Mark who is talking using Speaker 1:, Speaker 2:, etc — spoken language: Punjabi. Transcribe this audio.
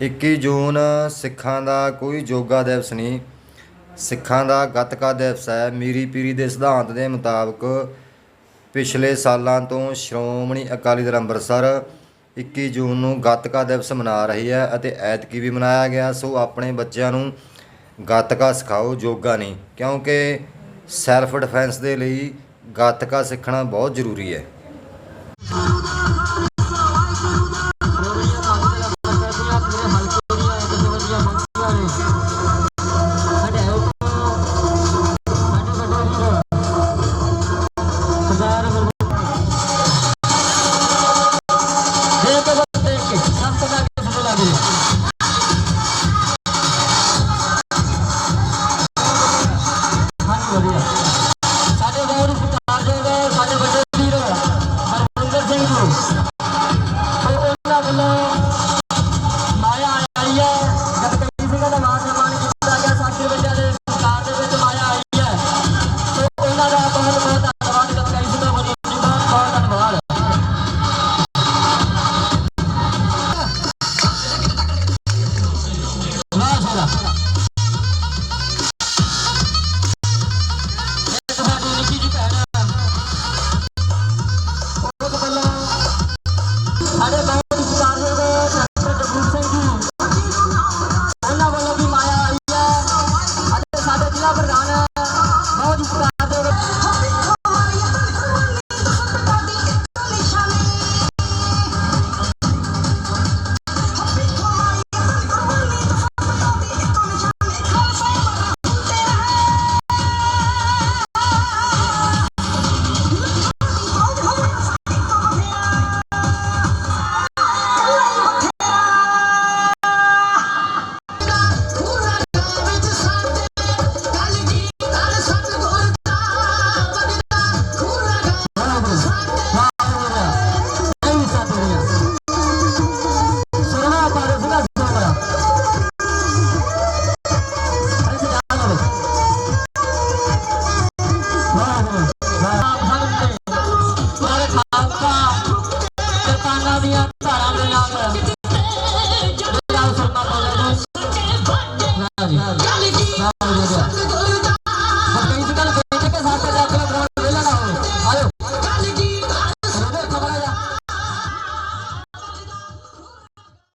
Speaker 1: 21 ਜੂਨ, ਸਿੱਖਾਂ ਦਾ ਕੋਈ ਜੋਗਾ ਦਿਵਸ ਨਹੀਂ। ਸਿੱਖਾਂ ਦਾ ਗੱਤਕਾ ਦਿਵਸ ਹੈ। ਮੀਰੀ ਪੀਰੀ ਦੇ ਸਿਧਾਂਤ ਦੇ ਮੁਤਾਬਕ ਪਿਛਲੇ ਸਾਲਾਂ ਤੋਂ ਸ਼੍ਰੋਮਣੀ ਅਕਾਲੀ ਦਲ ਅੰਮ੍ਰਿਤਸਰ 21 ਜੂਨ ਨੂੰ ਗੱਤਕਾ ਦਿਵਸ ਮਨਾ ਰਹੀ ਹੈ ਅਤੇ ਐਤਕੀ ਵੀ ਮਨਾਇਆ ਗਿਆ। ਸੋ ਆਪਣੇ ਬੱਚਿਆਂ ਨੂੰ ਗੱਤਕਾ ਸਿਖਾਓ, ਯੋਗਾ ਨਹੀਂ, ਕਿਉਂਕਿ ਸੈਲਫ ਡਿਫੈਂਸ ਦੇ ਲਈ ਗੱਤਕਾ ਸਿੱਖਣਾ ਬਹੁਤ ਜ਼ਰੂਰੀ ਹੈ। লাগল